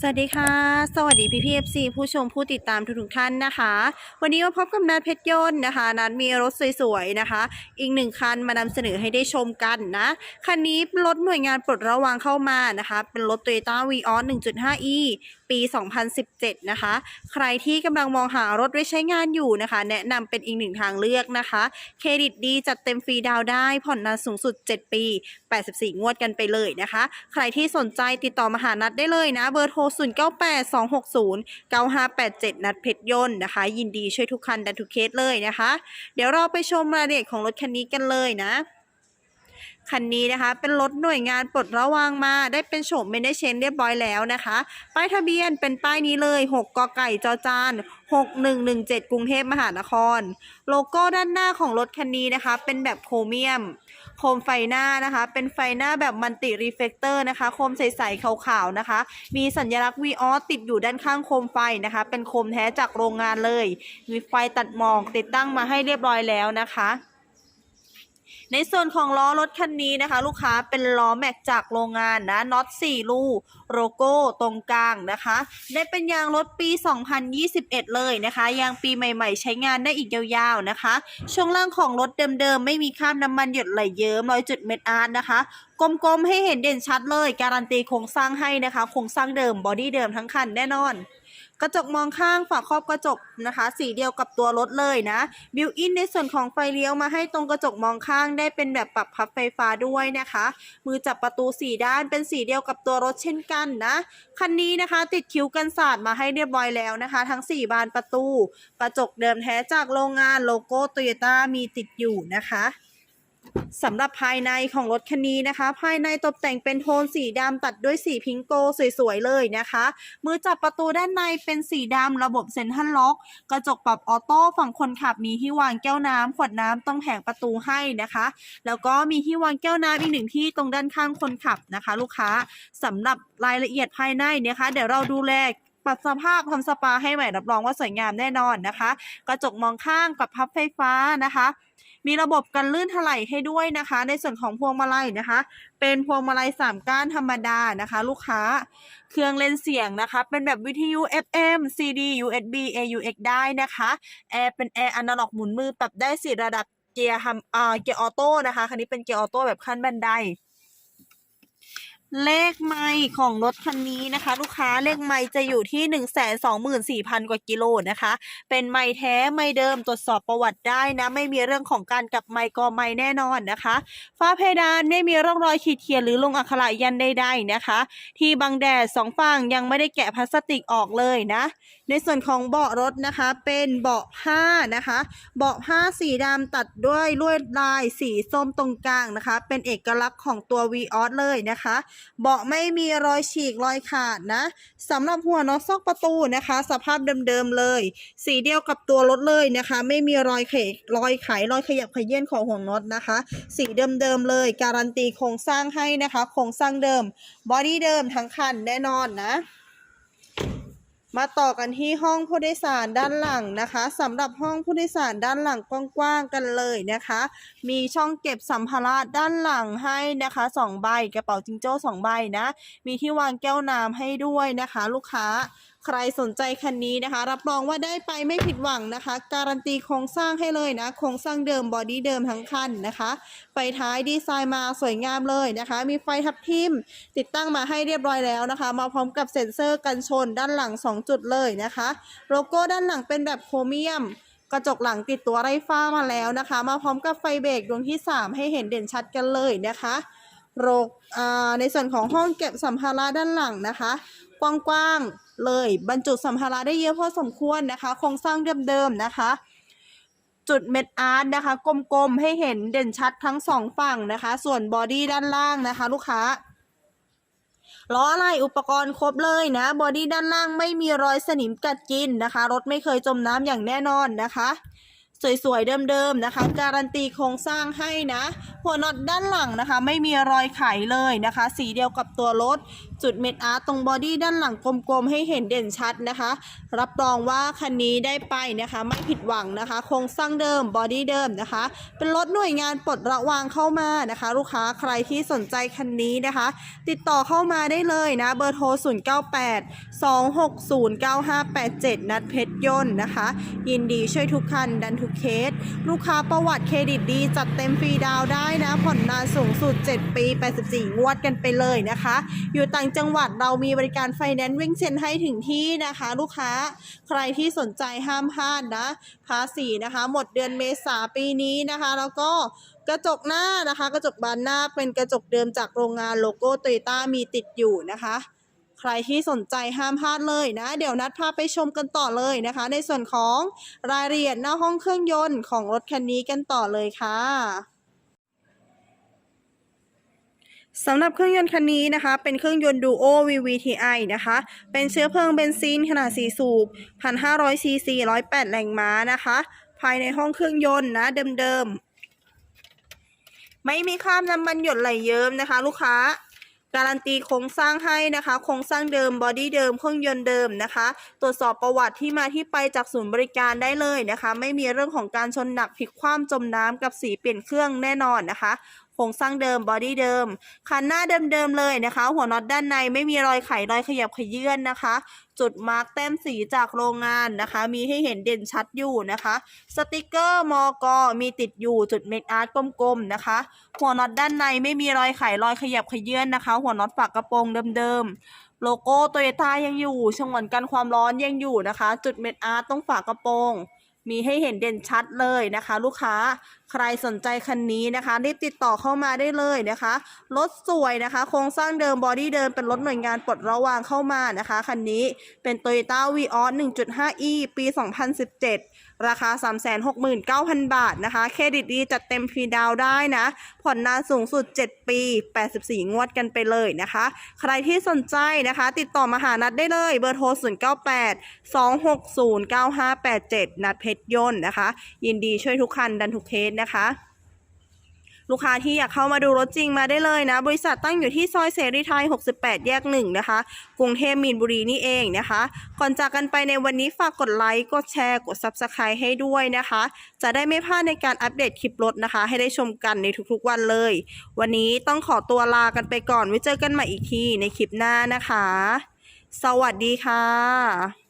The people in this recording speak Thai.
สวัสดีค่ะ สวัสดีพี่พีเอฟซีผู้ชมผู้ติดตามทุกๆท่านนะคะ วันนี้มาพบกับนัดเพชรยนต์นะคะ นัดมีรถสวยๆนะคะ อีกหนึ่งคันมานำเสนอให้ได้ชมกันนะ คันนี้รถหน่วยงานปลดระวางเข้ามานะคะ เป็นรถโตโยต้าวีออส 1.5e ปี 2017 นะคะ ใครที่กำลังมองหารถไว้ใช้งานอยู่นะคะ แนะนำเป็นอีกหนึ่งทางเลือกนะคะ เครดิตดีจัดเต็มฟรีดาวได้ ผ่อนนานสูงสุด 7 ปี 84 งวดกันไปเลยนะคะ ใครที่สนใจติดต่อมาหานัดได้เลยนะ เบอร์โทร 098260 9587 นัดเพชรยนต์นะคะ ยินดีช่วยทุกคันดันทุกเคสเลยนะคะ เดี๋ยวเราไปชมรายละเอียดของรถคันนี้กันเลยนะ คันนี้นะคะเป็นรถหน่วยงานปลดระวางมา ได้เป็นโฉมเมนเชนเรียบร้อยแล้วนะคะ ป้ายทะเบียนเป็นป้ายนี้เลย 6กไก่จอจาน6117 กรุงเทพมหานคร โลโก้ด้านหน้าของรถคันนี้นะคะ เป็นแบบโครเมียม โคมไฟหน้านะคะ เป็นไฟหน้าแบบมันติรีเฟกเตอร์นะคะ โคมใสๆขาวๆนะคะ มีสัญลักษณ์ v ีออติดอยู่ด้านข้างโคมไฟนะคะ เป็นโคมแท้จากโรงงานเลย มีไฟตัดหมอกติดตั้งมาให้เรียบร้อยแล้วนะคะ ในส่วนของล้อรถคันนี้นะคะ ลูกค้าเป็นล้อแม็กจากโรงงานนะน็อต4ลูโลโก้ตรงกลางนะคะ ได้เป็นยางรถปี 2021 เลยนะคะ ยางปีใหม่ๆ ใช้งานได้อีกยาวๆนะคะ ช่วงล่างของรถเดิมๆ ไม่มีคราบน้ำมันหยดไหลเยิ้มรอยจุดเม็ดอาร์ตนะคะกลมๆ ให้เห็นเด่นชัดเลย การันตีโครงสร้างให้นะคะ โครงสร้างเดิมบอดี้เดิมทั้งคันแน่นอน กระจกมองข้างฝาครอบกระจกนะคะ สีเดียวกับตัวรถเลยนะบิวอินในส่วนของไฟเลี้ยวมาให้ตรงกระจกมองข้างได้เป็นแบบปรับพับไฟฟ้าด้วยนะคะ มือจับประตูสีด้านเป็นสีเดียวกับตัวรถเช่นกันนะคันนี้นะคะติดคิ้วกันศาสตร์มาให้เรียบร้อยแล้วนะคะ ทั้ง 4 บานประตู กระจกเดิมแท้จากโรงงานโลโก้โตโยต้ามีติดอยู่นะคะ สำหรับภายในของรถคันนี้นะคะ ภายในตกแต่งเป็นโทนสีดำตัดด้วยสีพิงโกสวยๆเลยนะคะ มือจับประตูด้านในเป็นสีดำระบบเซ็นทรัลล็อก กระจกปรับออโต้ฝั่งคนขับมีที่วางแก้วน้ำขวดน้ำตรงแผงประตูให้นะคะ แล้วก็มีที่วางแก้วน้ำอีกหนึ่งที่ตรงด้านข้างคนขับนะคะ ลูกค้าสำหรับรายละเอียดภายในเนี่ยคะ เดี๋ยวเราดูแลปรับสภาพทำสปาให้ใหม่รับรองว่าสวยงามแน่นอนนะคะ กระจกมองข้างกับพับไฟฟ้านะคะ มีระบบกันลื่นถลายให้ด้วยนะคะ ในส่วนของพวงมาลัยนะคะ เป็นพวงมาลัยสามก้านธรรมดานะคะ ลูกค้า เครื่องเล่นเสียงนะคะ เป็นแบบวิทยุ FM CD USB AUX ได้นะคะแอร์เป็นแอร์อนาล็อกหมุนมือปรับได้สี่ระดับเกียร์ฮัมอ่าเกียร์ออโต้นะคะคันนี้เป็นเกียร์ออโต้แบบขั้นบันได เลขไมล์ของรถคันนี้นะคะ ลูกค้าเลขไมล์จะอยู่ที่ 1 2 4 0 0 0 กว่ากิโลนะคะ เป็นไมล์แท้ไมล์เดิมตรวจสอบประวัติได้นะ ไม่มีเรื่องของการกลับไมล์กอไมล์แน่นอนนะคะ ฝ้าเพดานไม่มีร่องรอยขีดเขียนหรือลงอักขระยันใดๆนะคะ ที่บังแดดสองฝั่งยังไม่ได้แกะพลาสติกออกเลยนะ ในส่วนของเบาะรถนะคะ เป็นเบาะผ้านะคะ เบาะผ้าสีดำตัดด้วยลวดลายสีส้มตรงกลางนะคะ เป็นเอกลักษณ์ของตัว v ีออสเลยนะคะเบาะไม่มีรอยฉีกรอยขาดนะสำหรับหัวน็อตซอกประตูนะคะ สภาพเดิมๆเลย สีเดียวกับตัวรถเลยนะคะ ไม่มีรอยเขกรอยไขรอยขยับขยื่นของหัวน็อตนะคะ สีเดิมๆเลย การันตีโครงสร้างให้นะคะโครงสร้างเดิมบอดี้เดิมทั้งคันแน่นอนนะ มาต่อกันที่ห้องผู้โดยสารด้านหลังนะคะสำหรับห้องผู้โดยสารด้านหลังกว้างๆกันเลยนะคะ มีช่องเก็บสัมภาระด้านหลังให้นะคะสองใบกระเป๋าจิงโจ้สองใบนะ มีที่วางแก้วน้ำให้ด้วยนะคะ ลูกค้า ใครสนใจคันนี้นะคะ รับรองว่าได้ไปไม่ผิดหวังนะคะ การันตีโครงสร้างให้เลยนะ โครงสร้างเดิมบอดี้เดิมทั้งคันนะคะ ไฟท้ายดีไซน์มาสวยงามเลยนะคะ มีไฟทับทิมติดตั้งมาให้เรียบร้อยแล้วนะคะ มาพร้อมกับเซ็นเซอร์กันชนด้านหลัง 2 จุดเลยนะคะ โลโก้ด้านหลังเป็นแบบโครเมียมกระจกหลังติดตัวไร้ฟ้ามาแล้วนะคะ มาพร้อมกับไฟเบรกดวงที่ 3 ให้เห็นเด่นชัดกันเลยนะคะโรกในส่วนของห้องเก็บสัมภาระด้านหลังนะคะ กว้างๆ เลย บรรจุสัมภาระได้เยอะพอสมควรนะคะ โครงสร้างเดิมๆนะคะ จุดเม็ดอาร์ตนะคะ กลมๆ ให้เห็นเด่นชัดทั้งสองฝั่งนะคะ ส่วนบอดี้ด้านล่างนะคะ ลูกค้าล้ออะไรอุปกรณ์ครบเลยนะบอดี้ด้านล่างไม่มีรอยสนิมกัดกินนะคะ รถไม่เคยจมน้ำอย่างแน่นอนนะคะ สวยๆ เดิมๆ นะคะ การันตีโครงสร้างให้นะ หัวน็อตด้านหลังนะคะ ไม่มีรอยไขเลยนะคะ สีเดียวกับตัวรถ จุดเม็ดอาร์ตตรงบอดี้ด้านหลังกลมๆ ให้เห็นเด่นชัดนะคะ รับรองว่าคันนี้ได้ไปนะคะ ไม่ผิดหวังนะคะ โครงสร้างเดิมบอดี้เดิมนะคะ เป็นรถหน่วยงานปลดระวางเข้ามานะคะ ลูกค้าใครที่สนใจคันนี้นะคะ ติดต่อเข้ามาได้เลยนะ เบอร์โทร 098 260 9587 นัดเพชรยนต์นะคะ ยินดีช่วยทุกคันดันทุกเคส ลูกค้าประวัติเครดิตดี จัดเต็มฟรีดาวได้นะ ผ่อนนานสูงสุด 7 ปี 84 งวดกันไปเลยนะคะ อยู่ต่างจังหวัดเรามีบริการไฟแนนซ์วิ่งเซ็นให้ถึงที่นะคะ ลูกค้าใครที่สนใจห้ามพลาดนะ ภาษีนะคะ หมดเดือนเมษาปีนี้นะคะ แล้วก็กระจกหน้านะคะ กระจกบานหน้าเป็นกระจกเดิมจากโรงงานโลโก้โตโยต้ามีติดอยู่นะคะ ใครที่สนใจห้ามพลาดเลยนะ เดี๋ยวนัดพาไปชมกันต่อเลยนะคะ ในส่วนของรายละเอียดหน้าห้องเครื่องยนต์ของรถคันนี้กันต่อเลยค่ะสำหรับเครื่องยนต์คันนี้นะคะ เป็นเครื่องยนต์ Duo VVTi นะคะ เป็นเชื้อเพลิงเบนซินขนาด 4 สูบ 1,500 ซีซี 108 แรงม้านะคะ ภายในห้องเครื่องยนต์นะเดิมๆ ไม่มีคราบน้ำมันหยดไหลเยิ้มนะคะ ลูกค้า การันตีโครงสร้างให้นะคะ โครงสร้างเดิมบอดี้เดิมเครื่องยนต์เดิมนะคะ ตรวจสอบประวัติที่มาที่ไปจากศูนย์บริการได้เลยนะคะ ไม่มีเรื่องของการชนหนักพลิกคว่ำจมน้ำกับสีเปลี่ยนเครื่องแน่นอนนะคะ โครงสร้างเดิมบอดี้เดิม คันหน้าเดิมๆเลยนะคะ หัวน็อตด้านในไม่มีรอยไขรอยขยับขยื่นนะคะ จุดมาร์กแต้มสีจากโรงงานนะคะ มีให้เห็นเด่นชัดอยู่นะคะ สติกเกอร์มอกมีติดอยู่จุดเม็ดอาร์ตกลมๆนะคะ หัวน็อตด้านในไม่มีรอยไขรอยขยับขยื่นนะคะ หัวน็อตฝากกระโปรงเดิมๆโลโก้โตโยต้ายังอยู่ฉงวนกันความร้อนยังอยู่นะคะ จุดเม็ดอาร์ตตรงฝากระโปรง มีให้เห็นเด่นชัดเลยนะคะ ลูกค้าใครสนใจคันนี้นะคะ รีบติดต่อเข้ามาได้เลยนะคะรถสวยนะคะ โครงสร้างเดิมบอดี้เดิมเป็นรถหน่วยงานปลดระวางเข้ามานะคะคันนี้เป็น Toyota v ีออส 1.5e ปี 2017 ราคา 369,000 บาทนะคะ เครดิตดีจัดเต็มฟรีดาวได้นะ ผ่อนนานสูงสุด 7 ปี 84 งวดกันไปเลยนะคะ ใครที่สนใจนะคะ ติดต่อมาหานัดได้เลยเบอร์โทร 098 260 9587 นัดเพชรยนต์นะคะ ยินดีช่วยทุกคันดันทุกเคสนะคะ ลูกค้าที่อยากเข้ามาดูรถจริงมาได้เลยนะ บริษัทตั้งอยู่ที่ซอยเสรีไทย 68 แยก 1 นะคะ กรุงเทพมีนบุรีนี่เองนะคะ ก่อนจากกันไปในวันนี้ฝากกดไลค์กดแชร์กด Subscribe ให้ด้วยนะคะ จะได้ไม่พลาดในการอัปเดตคลิปรถนะคะ ให้ได้ชมกันในทุกๆวันเลย วันนี้ต้องขอตัวลากันไปก่อนไว้เจอกันใหม่อีกทีในคลิปหน้านะคะ สวัสดีค่ะ